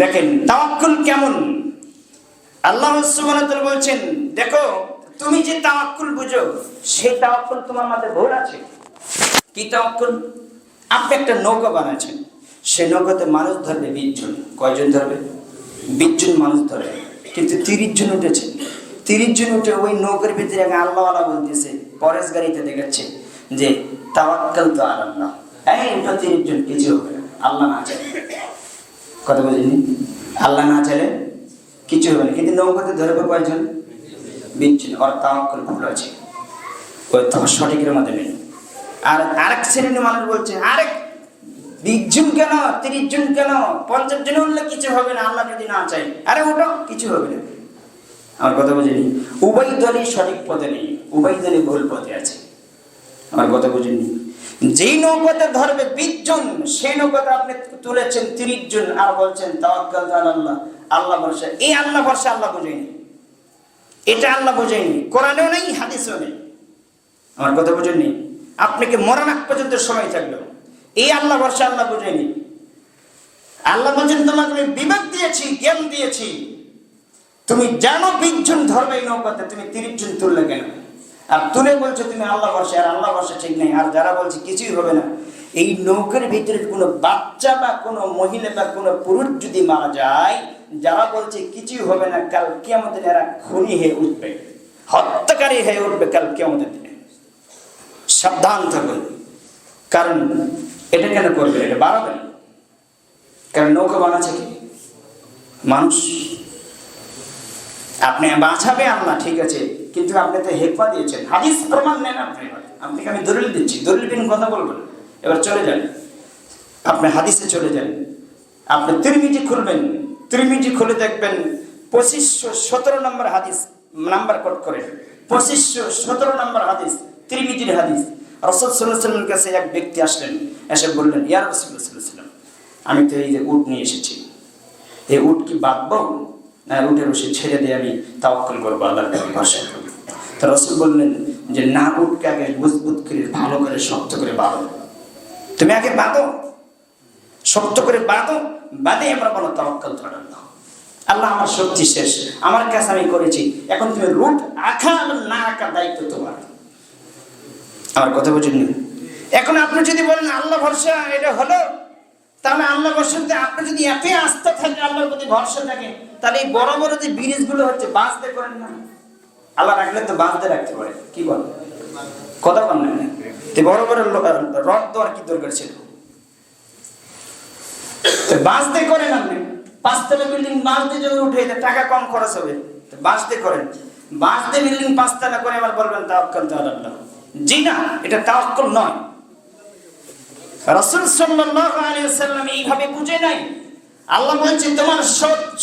দেখেন, তাওয়াক্কুল কেমন? আল্লাহ বলছেন, দেখো, তুমি যে তাওয়াক্কুল বুঝো, সেই তাওয়াক্কুল তোমার মধ্যে ভুল আছে। কি তাওয়াক্কুল? আপনি একটা নৌকা বানাচ্ছেন সেই নৌকাতে মানুষ ধরবে বিশ জন। কয়জন ধরবে? বিশ মানুষ ধরবে। কিন্তু তিরিশ জন উঠেছে। তিরিশ জন উঠে ওই নৌকার ভিতরে এক আল্লাহওয়ালা বলতেছে পরেশ গাড়িতে দেখাচ্ছে যে তাওয়াক্কাল তো আল্লাহ এই তিরিশ জন কিছু হবে আল্লাহ না চাই কথা বুঝিনি আল্লাহ না চাইলে কিছু হবে না। কিন্তু নৌকাতে ধরবে কয়জন বিচ্ছিন্ন, ওর তাওয়াক্কুল ভুল আছে। ওই তখন সঠিকের মধ্যে নেই। আর আরেক শ্রেণির মানুষ বলছে, আরেক বিশ জন কেন? তিরিশ জন কেন? পঞ্চাশ জন উঠলে কিছু হবে না, আল্লাহ যদি না চাই আরে ওটা কিছু হবে না। আমার কথা বুঝিনি। উভয় দলই সঠিক পথে নেই। উভয় দলই ভুল পথে আছে। আমার কথা বুঝিনি। যেই নৌকাতে ধরবে বিশ জন, সেই নৌকাতে আপনি তুলেছেন তিরিশ জন আর বলছেন আল্লাহ। আল্লাহ ভরসা। এই আল্লাহ ভরসা আল্লাহ বুঝেনি। এটা আল্লাহ বোঝেনি। কোরআনেও নেই, হাদিসেও নেই। আমার কথা বোঝেননি? আপনাকে মরণ আগ পর্যন্ত সময় থাকল। এই আল্লাহ ভরসা আল্লাহ বোঝেনি। আল্লাহ বলছেন, তোমাকে আমি বিবেক দিয়েছি, জ্ঞান দিয়েছি। তুমি জানো বিশ জন ধরবে এই নৌকাতে, তুমি তিরিশ জন তুললে কেন? আর তুলে বলছো তুমি আল্লাহ বর্ষে আর আল্লাহ বর্ষে ঠিক নেই। আর যারা বলছে কিছুই হবে না, এই নৌকার ভিতরে কোনো বাচ্চা বা কোনো মহিলা বা কোনো পুরুষ যদি মারা যায়, যারা বলছে কিছুই হবে না, কাল কেমতের এরা খুনি হয়ে উঠবে, হত্যাকারী হয়ে উঠবে কাল কেমতের দিনে। সাবধান থাকুন। কারণ এটা কেন করবে? এটা বাড়াবেন কারণ নৌকা বানাচ্ছে কি? মানুষ। আপনি বাঁচাবে আল্লাহ, ঠিক আছে। কিন্তু আপনি তো হেকমা দিয়েছেন। হাদিস প্রমাণ নেন আপনি। আপনাকে আমি দলিল দিচ্ছি। দলিল দিন কথা বলবেন। এবার চলে যান। আপনি হাদিসে চলে যান। আপনি তিরমিজি খুলবেন। তিরমিজি খুলে দেখবেন পঁচিশশো সতেরো নম্বর হাদিস, নাম্বার কোট করে। পঁচিশশো সতেরো নম্বর হাদিস, তিরমিজির হাদিস। রসদ সাল্লামের কাছে এক ব্যক্তি আসলেন। এসে বললেন ইয়ার রসুল্লাহ আমি তো এই যে উট নিয়ে এসেছি। এই উট কি বাঁধবো? না উঠে বসে ছেড়ে দিয়ে আমি তাওয়াক্কুল করব আল্লাহর প্রতি ভরসা রসুল বললেন যে না উটকে আগে মজবুত করে, ভালো করে শক্ত করে বাঁধো। তুমি আগে বাঁধো, শক্ত করে বাঁধো, বাঁধে আমরা বলো, তাওয়াক্কাল তো আল্লাহ আল্লাহ, আমার শক্তি শেষ, আমার কাছে আমি করেছি। এখন তুমি রুট আঁকা না আঁকার দায়িত্ব তোমার। আমার কথা বুঝেননি? এখন আপনি যদি বলেন, আল্লাহ ভরসা, এটা হলো, তাহলে আল্লাহ ভরসাতে আপনি যদি এতই আস্থা থাকে, আল্লাহর প্রতি ভরসা থাকে, তাহলে এই বড় বড় যে ব্রিজগুলো হচ্ছে, বাঁচতে করেন না। আল্লাহ রাখলে তো বাঁচতে রাখতে পারে। কি বল? কথা বল না। বড় বড় রড দেওয়ার কি দরকার ছিল? বাঁচতে করেন আপনি। পাঁচতলা বিল্ডিং বাঁচতে যখন উঠে টাকা কম খরচ হবে। বাঁচতে করেন। বাঁচতে বিল্ডিং পাঁচতলা করে আবার বলবেন, তাওয়াক্কাল আল্লাহ জি না, এটা তাওয়াক্কুল নয়। রাসূল সাল্লাল্লাহু আলাইহি সাল্লাম এইভাবে বুঝে নাই। আল্লাহ বলছে, তোমার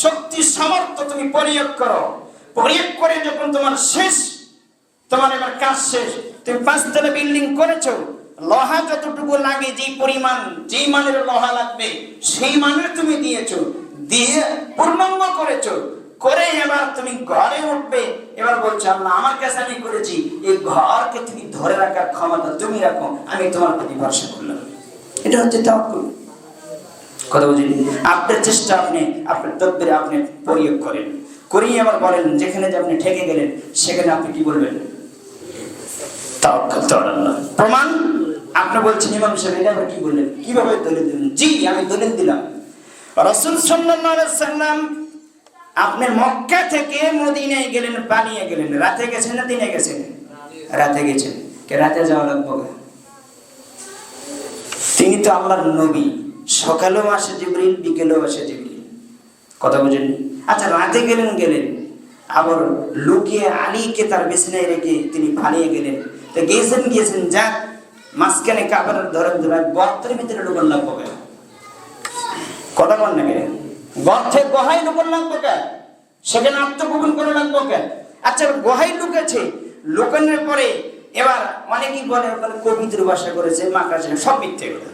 শক্তি সামর্থ্য তুমি প্রয়োগ করো। প্রয়োগ করে যখন তোমার শেষ, তোমার এবার কাজ শেষ। তুমি পাঁচতলা বিল্ডিং করেছ, লোহা যতটুকু লাগে, যেই পরিমাণ, যেই মানের লোহা লাগবে, সেই মানের তুমি দিয়েছ। দিয়ে পূর্ণাঙ্গ করেছ। করে এবার তুমি ঘরে উঠবে, এবার বলছো, আল্লাহ, আমার কাছে আমি করেছি। এই ঘরকে তুমি ধরে রাখার ক্ষমতা তুমি রাখো, আমি তোমার প্রতি ভরসা করলাম। এটা হচ্ছে তাওয়াক্কুল। কথা বুঝি আপনার চেষ্টা আপনি, আপনার তদ্বিরে আপনি প্রয়োগ করেন। করিয়ে আবার বলেন, যেখানে যে আপনি ঠেকে গেলেন, সেখানে আপনি কি বলবেন। প্রমাণ? আপনি বলছেন, ইমাম সাহেব, এটা আবার কি বললেন? কীভাবে দলিল দিলেন? জি, আমি দলিল দিলাম। রাসূল সাল্লাম আপনি মক্কা থেকে মদিনায় গেলেন পালিয়ে গেলেন। রাতে গেছেন না দিনে গেছেন? রাতে গেছেন। কে রাতে যাওয়া লাগবে তিনি তো আল্লাহর নবী। সকালেও আসে জিবরিল, বিকেলেও আসে জিবরিল। কথা বুঝেন আচ্ছা রাতে গেলেন গেলেন। আবার লুকিয়ে আলীকে তার বিছানায় রেখে তিনি পালিয়ে গেলেন। তো গিয়েছেন গিয়েছেন যাক, মাঝখানে কাপড় ধরে ধরে গর্তের ভিতরে ঢুকান লাগবো কেন কথা বল না কেন? গর্তে গহাই ঢুকান লাগবো কেন সেখানে আত্মগোপন করে লাগবো কেন আচ্ছা গহাই লুকেছে। লুকানোর পরে এবার অনেকেই বলে ওখানে কবিদের বাসা করেছে মাকাছে সব মিথ্যে এগুলো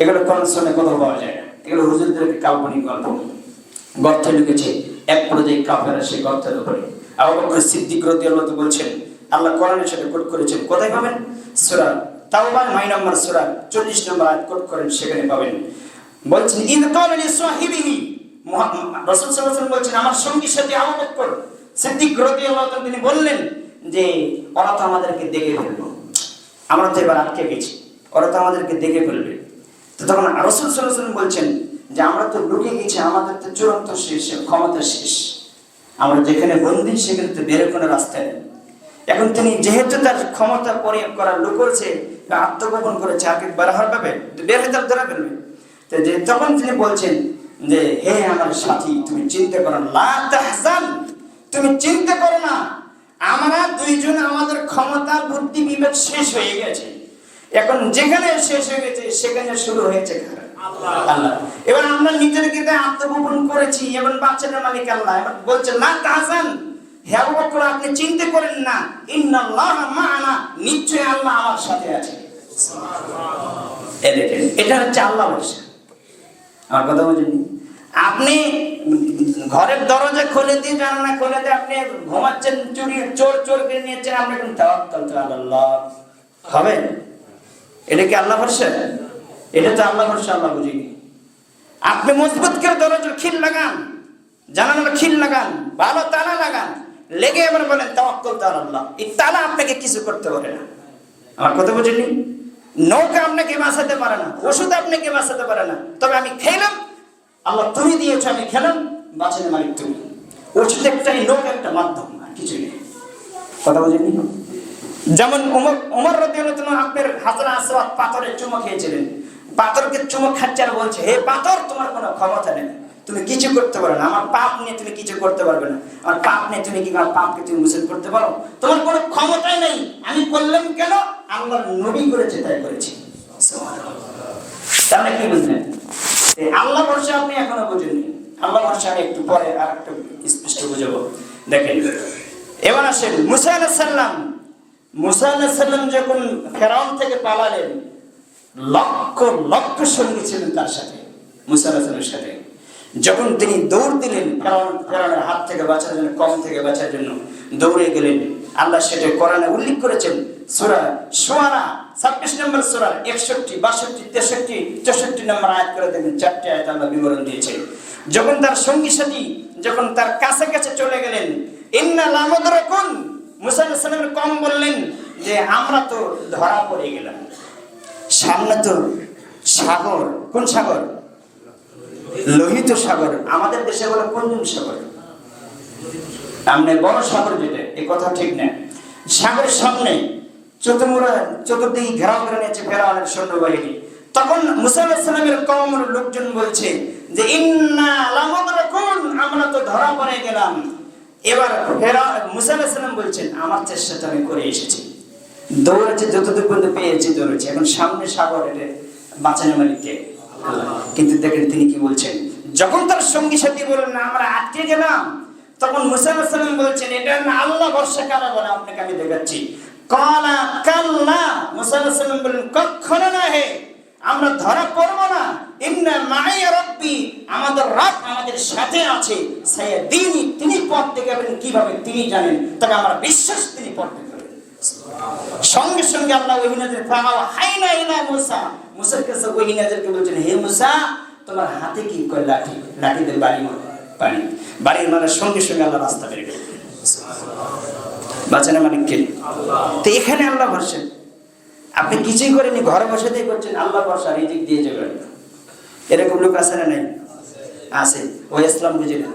এগুলো কোন শোনে কোথাও পাওয়া যায় না। এগুলো হুজুরদেরকে কাল্পনিক গল্প। গর্তে ঢুকেছে। এক পর্যায়ে কাফের আসে গর্তের উপরে। আবু সিদ্দিক রাদিয়াল্লাহু আনহু বলছেন, আল্লাহ কোরআনের সাথে কোট করেছেন। কোথায় পাবেন? সূরা তাওবা 9 নম্বর সূরা 40 নম্বর আয়াত কোট করেন, সেখানে পাবেন। বলছেন, ইদ ক্বালা লি সাহিবিহি রসুল সাল্লাম বলছেন, আমার সঙ্গীর সাথে আবু বকর সিদ্দিক রাদিয়াল্লাহু তাআলা তিনি বললেন যে, ওরা তো আমাদেরকে দেখে ফেলব। আমরা তো এবার আটকে গেছি। ওরা তো আমাদেরকে দেখে ফেলবে। তো তখন রসুল সাল্লাম বলছেন যে আমরা তো ঢুকে গেছি, আমাদের তো চূড়ান্ত শেষ ক্ষমতা শেষ। আমরা যেখানে বন্দি, সেখানে তো বেরো কোনো রাস্তা নেই। এখন তিনি যেহেতু তার ক্ষমতা প্রয়োগ করার লোক করেছে আত্মগোপন আগে বের হওয়ার পাবে বের হয়ে তার ধরা ফেলবে তো যে তখন তিনি বলছেন যে, হে আমার সাথী, তুমি চিন্তা করো না। লা তাহজান, তুমি চিন্তা করো না। আমরা দুইজন, আমাদের ক্ষমতা, বুদ্ধি, বিবেক শেষ হয়ে গেছে। এখন যেখানে শেষ হয়ে গেছে, সেখানে শুরু হয়েছে কারা? আল্লাহ। এবার আমরা নিজেদেরকে তাই আত্মগোপন করেছি এবং বাচ্চাদের মালিক আল্লাহ। এবার বলছে না তাহজান হে আবু বকর, আপনি চিন্তা করেন না। ইন্নাল্লাহ মা'ানা নিশ্চয় আল্লাহ আমার সাথে আছে। এটা হচ্ছে আল্লাহ বলছে। আমার কথা বুঝেন আপনি ঘরের দরজা খুলে দিয়ে, জানালা খুলে দিয়ে আপনি ঘুমাচ্ছেন, চুরি, চোর চোর করে নিয়েছেন আপনি কিন্তু হবে? এটা কি আল্লাহ ভরসা এটা তো আল্লাহ ভরসা, আল্লাহ বুঝিনি আপনি মজবুত করে দরজার খিল লাগান, জানালার খিল লাগান, ভালো তালা লাগান, লেগে এবার বলেন, তাওয়াক্কাল তো আল্লাহ। এই তালা আপনাকে কিছু করতে পারে না। আমার কথা বুঝেনি নৌকা আপনাকে বাঁচাতে পারে না, ওষুধ আপনাকে বাঁচাতে পারে না। তবে আমি খেলাম, আল্লাহ তুমি দিয়েছ, আমি খেলাম বাঁচাতে মালিক তুমি। ওষুধ একটাই নৌকা একটা মাধ্যম, আর কিছুই নেই। কথা বুঝেনি যেমন উমর উমর রাদিয়াল্লাহু আপনার হাজার আসওয়াদ পাথরের চুমো খেয়েছিলেন। পাথরকে চুমো খাচ্ছে আর বলছে, হে পাথর, তোমার কোনো ক্ষমতা নেই। তুমি কিছু করতে পারো না। আমার পাপ নিয়ে তুমি কিছু করতে পারবে না। আমার পাপ নিয়ে তুমি কি, আমার পাপকে তুমি মুসিদ করতে পারো? তোমার কোনো ক্ষমতাই নেই। আমি করলাম কেন? আল্লাহর নবী করেছে, তাই করেছি। তাহলে কি বুঝলেন? আল্লাহ ভরসা আপনি এখনও বুঝেননি। আল্লাহ ভরসা আমি একটু পরে আর একটু স্পষ্ট বুঝাবো। দেখেন, এবার আসেন, মুসা আলাইহিস সালাম। মুসা সালাম যখন ফেরাউন থেকে পালালেন লক্ষ লক্ষ সঙ্গী ছিলেন তার সাথে মুসা আলাইহিস সালামের সাথে। যখন তিনি দৌড় দিলেন ফেরাউনের হাত থেকে বাঁচার জন্য, কম থেকে বাঁচার জন্য দৌড়ে গেলেন, আল্লাহ সেটা কোরআনে উল্লেখ করেছেন, সূরা শুআরা 26 নম্বর সূরা 61 62 63 64 নম্বর আয়াত করে দেবেন চারটি আয়াত আল্লাহ বিবরণ দিয়েছেন যখন তার সঙ্গী সাথী যখন তার কাছে কাছে চলে গেলেন, ইন্না লামুদরাকুন মুসা কম বললেন যে, আমরা তো ধরা পড়ে গেলাম। সামনে তো সাগর। কোন সাগর? লোহিত সাগর। আমাদের দেশে বলে কোন সাগর। সামনে বড় সাগর যেটা এই কথা ঠিক না। সাগরের সামনে চতুর্মুরা চতুর্দিকে ঘেরাও করে নিয়েছে ফেরাউনের সৈন্যবাহিনী। তখন মুসা আলাইহিস লোকজন বলছে যে, ইন্না লামাদরাকুন, আমরা তো ধরা পড়ে গেলাম। এবার ফেরা মুসা আলাইহিস বলছেন, আমার চেষ্টাটা আমি করে এসেছি। দৌড়েছে যতদূর পর্যন্ত পেয়েছি দৌড়েছে এখন সামনে সাগর এটা বাঁচানো মালিককে। কিন্তু দেখেন তিনি কি বলছেন, যখন তার সঙ্গী সাথী বলেন না, আমরা আটকে গেলাম। তখন মুসা আলাইহিস সালাম বলছেন, এটা না, আল্লাহ বর্ষা কারা বলে আপনাকে আমি দেখাচ্ছি। কালা কাল্লা, মুসা আলাইহিস সালাম বলেন কখনো না হে আমরা ধরা পড়ব না। ইন্না মাইয়া রাব্বি, আমাদের রব আমাদের সাথে আছে। সাইয়াদিনী তিনি পথ দেখাবেন কীভাবে, তিনি জানেন। তবে আমার বিশ্বাস তিনি পথ দেখাবেন। সঙ্গে সঙ্গে আল্লাহ ওই নাজের ফাহাও হাইনা ইলা মুসা। মুসার কাছে ওই নাজেরকে বলছেন, হে মুসা, তোমার হাতে কি কয় লাঠি লাঠি দিয়ে বাড়ি পানি বাড়ির মারার সঙ্গে সঙ্গে আল্লাহ রাস্তা বের করে। বাঁচানো মানে কে? তো এখানে আল্লাহ ভরসা। আপনি কিছুই করেনি ঘরে বসে দিয়ে করছেন, আল্লাহ ভরসা, রিজিক দিয়ে যাবেন এরকম লোক আছে না নাই? আছে। ও ইসলাম বুঝি না।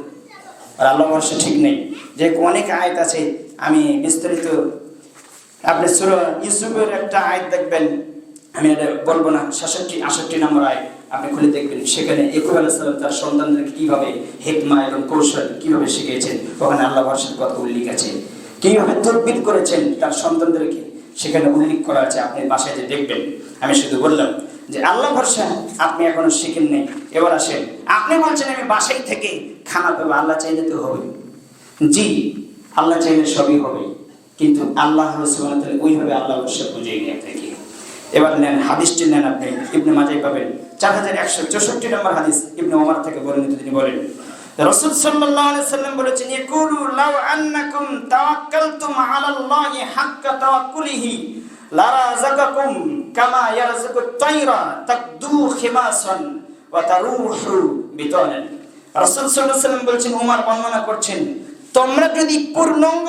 আর আল্লাহ ভরসা ঠিক নেই। যে অনেক আয়াত আছে, আমি বিস্তারিত আপনি ইউসুফের একটা আয়াত দেখবেন। আমি এটা বলব না সাতষট্টি আষট্টি নম্বর আয়াত আপনি খুলে দেখবেন। সেখানে একুব আলাইসালাম তার সন্তানদেরকে কীভাবে হেকমা এবং কৌশল কীভাবে শিখিয়েছেন, ওখানে আল্লাহ ভরসার কথা উল্লেখ আছে, কীভাবে তদবির করেছেন তার সন্তানদেরকে, সেখানে উল্লেখ করা আছে, আপনি বাসায় যে দেখবেন। আমি শুধু বললাম যে আল্লাহ ভরসা আপনি এখনও শিখেন নেই। এবার আসেন, আপনি বলছেন আমি বাসায় থেকে খানা পাবো আল্লাহ চাইলে তো হবে। জি, আল্লাহ চাইলে সবই হবে। কিন্তু আল্লাহ তাআলা ওইভাবে আল্লাহ ভরসা বুঝিয়ে নিয়ে আপনাকে এবার নেন, হাদিসটি নেন আপনি, ইবনে মাজাই পাবেন। চার হাজার একশো চৌষট্টি নম্বর হাদিস ইবনে ওমর থেকে বর্ণিত, তিনি বলেন, রাসূল সাল্লাল্লাহু আলাইহি সাল্লাম বলেছেন লাউ আন্নাকুম তাওয়াক্কালতুম আলাল্লাহি হাক্কা তাওয়াক্কুলিহি লারাযাকাকুম কামা ইয়ারযুকু তাইরা তাকদু খিমাসান ওয়া তারুহু বিতানান। রসুল সাল্লাহ সাল্লাম বলছেন, উমার বর্ণনা করছেন, তোমরা যদি পূর্ণাঙ্গ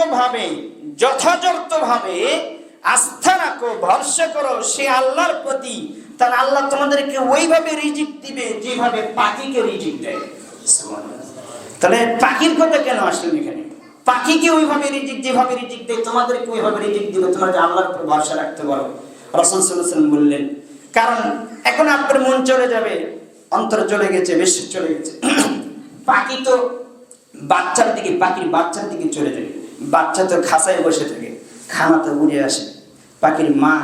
ভাবে যথাযথ ভাবে আস্থা রাখো ভরসা করো, সে আল্লাহর প্রতি। তাহলে আল্লাহ তোমাদেরকে ওইভাবে রিজিক দিবে যেভাবে পাখিকে রিজিক দেয়। তাহলে পাখির কথা কেন আসলেন এখানে? পাখিকে ওইভাবে রিজিক, যেভাবে রিজিক দেয়, তোমাদেরকে ওইভাবে রিজিক দিবে তোমরা যে আল্লাহর উপর ভরসা রাখতে পারো। রসুল সাল্লাম বললেন, কারণ এখন আপনার মন চলে যাবে, অন্তর চলে গেছে, বেশ চলে গেছে। পাখি তো বাচ্চার দিকে, পাখির বাচ্চার দিকে চলে যাবে। বাচ্চা তো খাসায় বসে থাকে, খানা তো উড়ে আসে। পাখির মা,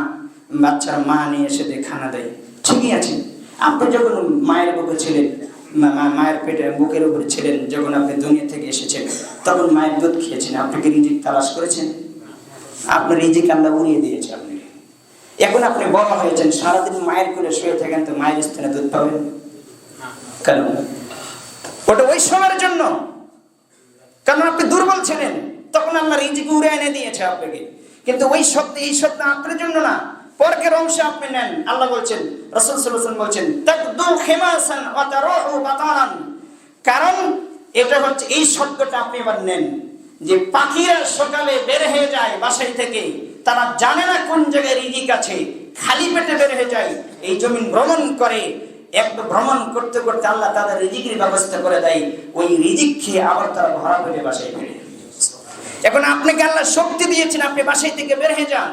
বাচ্চার মা নিয়ে এসে দিয়ে খানা দেয়। ঠিকই আছে। আপনি যখন মায়ের বুকে ছিলেন মায়ের পেটে বুকের উপরে ছিলেন, যখন আপনি দুনিয়া থেকে এসেছেন, তখন মায়ের দুধ খেয়েছেন। আপনি কি রিজিক তালাশ করেছেন? আপনার রিজিক আল্লাহ উড়িয়ে দিয়েছে আপনি এখন আপনি বড় হয়েছেন, সারাদিন মায়ের কোলে শুয়ে থাকেন, তো মায়ের স্থানে দুধ পাবেন? কেন? ওটা ওই সময়ের জন্য। কারণ আপনি দুর্বল ছিলেন? তখন আল্লাহ রিজিক উড়ে এনে দিয়েছে আপনাকে। কিন্তু ওই শব্দ এই শব্দ আপনার জন্য না। পরকের অংশে আপনি নেন। আল্লাহ বলছেন, রসুল সাল্লাল্লাহু বলছেন, তাকদু কারণ এটা হচ্ছে, এই শব্দটা আপনি এবার নেন। যে পাখিরা সকালে বের হয়ে যায় বাসায় থেকে, তারা জানে না কোন জায়গায় রিজিক আছে, খালি পেটে বের হয়ে যায়, এই জমিন ভ্রমণ করে। একটু ভ্রমণ করতে করতে আল্লাহ তাদের রিজিকের ব্যবস্থা করে দেয়। ওই রিজিক খেয়ে আবার তারা ভরা পেটে বাসায় ফিরে এখন আপনাকে আল্লাহ শক্তি দিয়েছেন, আপনি বাসায় থেকে বের হয়ে যান।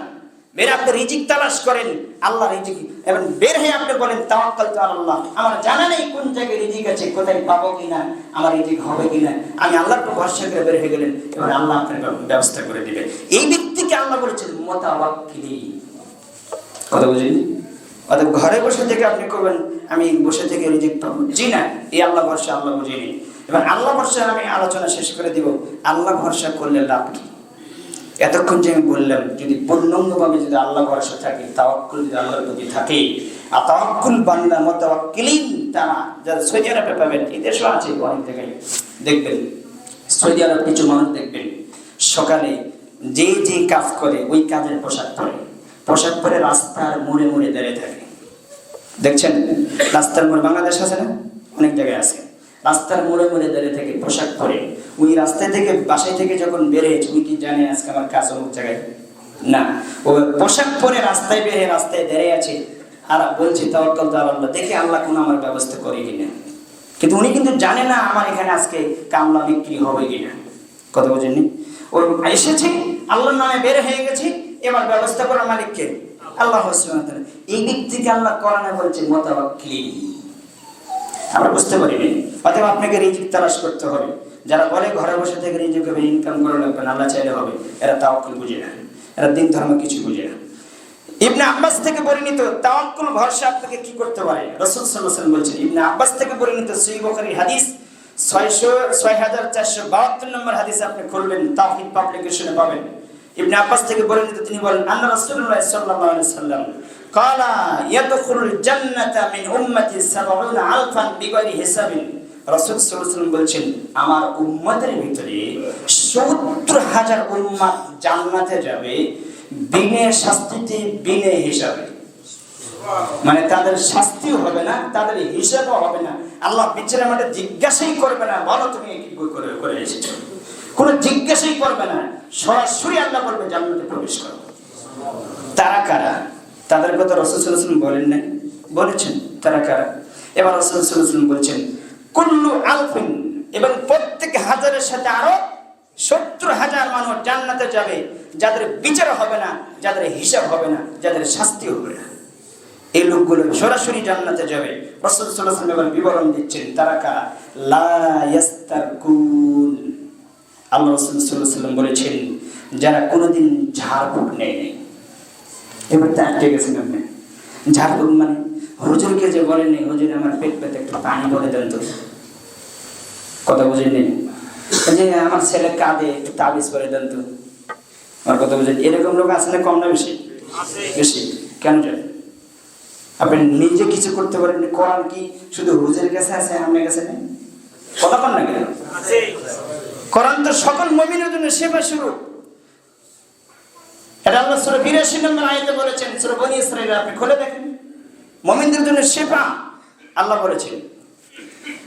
বের আপনি রিজিক তালাশ করেন। আল্লাহ রিজিক। এবং বের হয়ে আপনি বলেন, তাওয়াক্কাল তো আল্লাহ আমার জানা নেই কোন জায়গায় রিজিক আছে, কোথায় পাবো কিনা, আমার রিজিক হবে কিনা। আমি আল্লাহর উপর ভরসা করে বের হয়ে গেলেন, এবার আল্লাহ আপনার ব্যবস্থা করে দিবে এই ব্যক্তিকে আল্লাহ বলেছেন, মোতাওয়াক্কিলি। কথা বুঝেন অর্থাৎ ঘরে বসে থেকে আপনি করবেন, আমি বসে থেকে রিজিক পাবো। জি না, এই আল্লাহ ভরসা, আল্লাহ বুঝিনি এবার আল্লাহ ভরসা আমি আলোচনা শেষ করে দিব। আল্লাহ ভরসা করলে লাভ কি? এতক্ষণ যে আমি বললাম, যদি পূর্ণাঙ্গভাবে যদি আল্লাহ ভরসা থাকে, তাওয়াক্কুল যদি আল্লাহর প্রতি থাকে, আর তাওয়াক্কুল বান্দা, মোতাওয়াক্কিলিন তারা, যারা সৌদি আরবে পাবেন, এই দেশও আছে অনেক জায়গায়। দেখবেন, সৌদি আরব কিছু মানুষ দেখবেন, সকালে যে যে কাজ করে, ওই কাজের পোশাক পরে। পোশাক পরে রাস্তার মোড়ে মোড়ে দাঁড়িয়ে থাকে। দেখছেন? রাস্তার মোড়ে বাংলাদেশ আছে না? অনেক জায়গায় আছে। রাস্তার মোড়ে মোড়ে দাঁড়িয়ে থাকে পোশাক পরে। ওই রাস্তায় থেকে বাসায় থেকে যখন বেরিয়েছে উনি কি জানে আজকে আমার কাজ অমুক জায়গায়? না। ও পোশাক পরে রাস্তায় বেরিয়ে রাস্তায় দাঁড়িয়ে আছে আর বলছে তাওয়াক্কাল তো আল্লাহ দেখে আল্লাহ কোনো আমার ব্যবস্থা করে কিনা। কিন্তু উনি কিন্তু জানে না আমার এখানে আজকে কামলা বিক্রি হবে কিনা। কথা বোঝেননি? ও এসেছে, আল্লাহর নামে বের হয়ে গেছে, এবার ব্যবস্থা করার মালিককে। আল্লাহ। এই ব্যক্তিকে আল্লাহ কোরআনে বলছে, মোতাবাক্কিল। আমরা বুঝতে পারিনি। অতএব আপনাকে রিজিক তালাশ করতে হবে। যারা বলে ঘরে বসে থেকে রিজিক হবে ইনকাম করে লাগবে আল্লাহ চাইলে হবে? এরা তাওয়াক্কুল বুঝে না। এরা দিন ধর্ম কিছু বুঝে না। ইবনে আব্বাস থেকে পরিণত তাওয়াক্কুল ভরসা আপনাকে কি করতে পারে? রাসূল সাল্লাল্লাহু আলাইহি ওয়াসাল্লাম বলছেন, ইবনে আব্বাস থেকে পরিণত সহিহ বুখারী হাদিস 600 6472 নম্বর হাদিস আপনি খুলবেন, তাওহীদ পাবলিকেশনে পাবেন। ইবনে আব্বাস থেকে পরিণত তিনি বলেন, আন্না রাসূলুল্লাহ সাল্লাল্লাহু আলাইহি ওয়াসাল্লাম قال يدخل الجنة من أمتي سبعون ألفا بغير حساب রাসূল সাল্লাল্লাহু আলাইহি ওয়াসাল্লাম বলছেন আমার উম্মতের ভিতরে 70 হাজার উম্মত জান্নাতে যাবে বিনে শাস্তিতে বিনে হিসাবে মানে তাদের শাস্তিও হবে না তাদের হিসাবও হবে না আল্লাহ বিচার আমাদের জিজ্ঞাসাই করবে না বলো তুমি কি করে করে এসেছো কোনো জিজ্ঞাসাই করবে না সরাসরি আল্লাহ বলবে জান্নাতে প্রবেশ করো তারা কারা তাদের কথা রসুলাম বলেন নাই। বলেছেন তারা কারা? এবার রসুলাম বলছেন, কুল্লু আলফিন এবং প্রত্যেক হাজারের সাথে আরও সত্তর হাজার মানুষ জান্নাতে যাবে, যাদের বিচার হবে না, যাদের হিসাব হবে না, যাদের শাস্তি হবে না। এই লোকগুলো সরাসরি জান্নাতে যাবে। রসুল এবার বিবরণ দিচ্ছেন, তারা কারা? লা ইয়াস্তারকুন। আল্লাহ রসুল সাল্লাল্লাহু বলেছেন, যারা কোনোদিন ঝাড়ফুঁক নেয় নাই। এবার তো আটকে গেছেন আপনি মানে হুজুরকে যে বলেন নি, হুজুর আমার পেট পেতে একটু পানি বলে দেন তো। কথা বুঝেন নি? যে আমার ছেলে কাঁদে, একটু তাবিজ করে দেন তো। আমার কথা বুঝেন এরকম লোক না কম না বেশি? বেশি। কেন জানেন আপনি নিজে কিছু করতে পারেন কোরআন কি শুধু হুজুরের কাছে আছে, আপনার কাছে নেই? কথা কন না কেন? কোরআন তো সকল মমিনের জন্য সেবা শুরু এটা আল্লাহ সূরা 82 নম্বর আয়াতে বলেছেন, সূরা বনি ইসরাঈল, আপনি খুলে দেখেন। মুমিনদের জন্য সেবা আল্লাহ বলেছেন।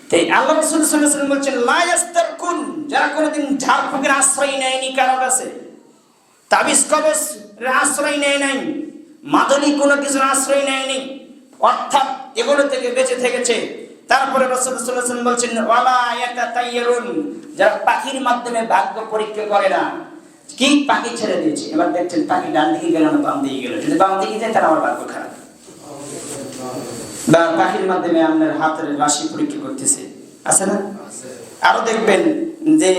তো এই আল্লাহ রসুল সাল্লাম বলছেন লায়াস্তার কুন যারা কোনোদিন ঝাড়ফুঁকের আশ্রয় নেয়নি কারও কাছে, তাবিজ কবচ আশ্রয় নেয় নাই মাদনী কোনো কিছুর আশ্রয় নেয়নি অর্থাৎ এগুলো থেকে বেঁচে থেকেছে। তারপরে রসুল বলছেন, ওয়ালা তাইয়ারুন যারা পাখির মাধ্যমে ভাগ্য পরীক্ষা করে না কি? পাখি ছেড়ে দিয়েছে। এবার দেখছেন পাখি ডান দিকে গেল না বাম দিকে গেল। যদি বাম দিকে যায় তাহলে আমার ভাগ্য খারাপ। বা পাখির মাধ্যমে আপনার হাতের রাশি পরীক্ষা করতেছে। আছে না? আরও দেখবেন যে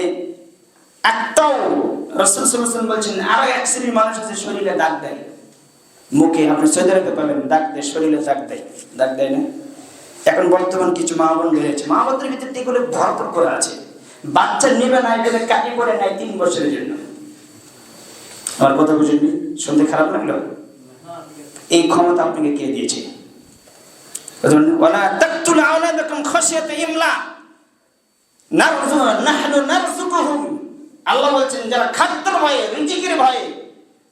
একটাও রসুল সাল্লাম বলছেন আরও এক শ্রেণির মানুষ আছে শরীরে দাগ দেয়। মুখে আপনি সৌদি আরবে পাবেন দাগ দেয় শরীরে দাগ দেয়। দাগ দেয় না? এখন বর্তমান কিছু মা বোন বেড়েছে মা বোনদের ভিতরে এগুলো ভরপুর করে আছে। বাচ্চা নেবে না এগুলো কাটি করে নেয় তিন বছরের জন্য। আমার কথা বুঝেননি শুনতে খারাপ লাগল? এই ক্ষমতা আপনাকে কে দিয়েছে? আল্লাহ বলছেন, যারা খাদ্যের ভয়ে, রিজিকের ভয়ে,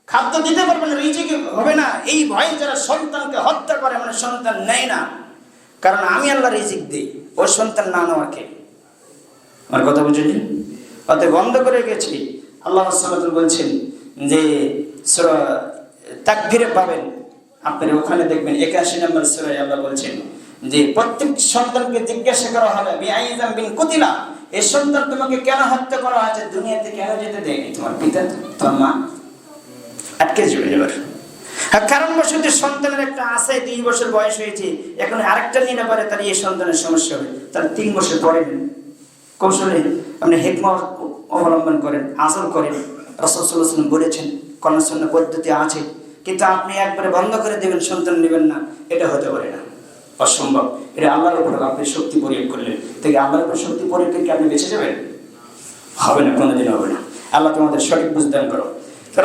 খাদ্য দিতে পারবে না, রিজিক হবে না, এই ভয়ে যারা সন্তানকে হত্যা করে মানে সন্তান নেয় না। কারণ আমি আল্লাহ রিজিক দিই, ও সন্তান না নেওয়াকে। আমার কথা বুঝলি অতএব বন্ধ করে গেছি আল্লাহ বলছেন যে তাকভিরে পাবেন। আপনারা ওখানে দেখবেন একাশি নম্বর সুরায় আল্লাহ বলছেন যে, প্রত্যেক সন্তানকে জিজ্ঞাসা করা হবে বিআইজাম বিন কুতিলা? এই সন্তান তোমাকে কেন হত্যা করা হয়েছে? দুনিয়াতে কেন যেতে দেয়নি? তোমার পিতা, তোমার মা? আটকে যাবে এবার। কারণ বসত সন্তানের একটা আশায় দুই বছর বয়স হয়েছে, এখন আরেকটা নিতে পারে তার এই সন্তানের সমস্যা হবে। তার তিন বছর পরে কৌশলে আপনি হেকমা অবলম্বন করেন, আজল করেন। রসদাম বলেছেন কর্মসন্ন পদ্ধতি আছে, কিন্তু আপনি একবারে বন্ধ করে দেবেন, সন্তান নেবেন না, এটা হতে পারে না। অসম্ভব। এটা আল্লাহর উপর আপনি শক্তি প্রয়োগ করলেন। থেকে আল্লাহর উপর শক্তি প্রয়োগ করে আপনি বেঁচে যাবেন? হবে না কোনোদিন হবে না। আল্লাহ তোমাদের সঠিক বুঝদান করো।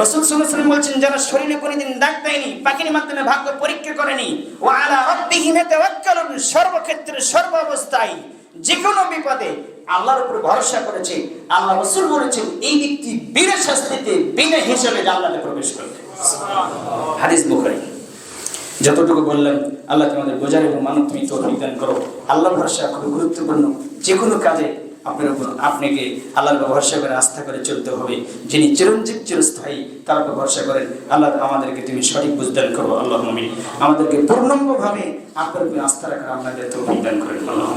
রসুল সাল্লাল্লাহু বলছেন, যারা শরীরে কোনোদিন দাগ দেয়নি, পাখির মাধ্যমে ভাগ্য পরীক্ষা করেনি ও আলা তাওয়াক্কালুন সর্বক্ষেত্রে সর্ব অবস্থায় যে কোনো বিপদে আল্লাহর উপর ভরসা করেছে, আল্লাহ রসুল বলেছেন, এই ব্যক্তি বিনা শাস্তিতে, বিনা হিসাবে জান্নাতে প্রবেশ করবে। হাদিস বুখারী। যতটুকু বললেন আল্লাহ তোমাদের বোঝার এবং মানব তুমি তোর দান করো। আল্লাহ ভরসা খুবই গুরুত্বপূর্ণ। যে কোনো কাজে আপনার উপর, আপনাকে আল্লাহর ভরসা করে, আস্থা করে চলতে হবে। যিনি চিরঞ্জীব, চিরস্থায়ী, তার উপর ভরসা করেন। আল্লাহ আমাদেরকে তুমি সঠিক বুঝদান করো। আল্লাহ আমাদেরকে পূর্ণাঙ্গভাবে আপনার উপর আস্থা রাখার আপনাদের তো দান করেন। আল্লাহ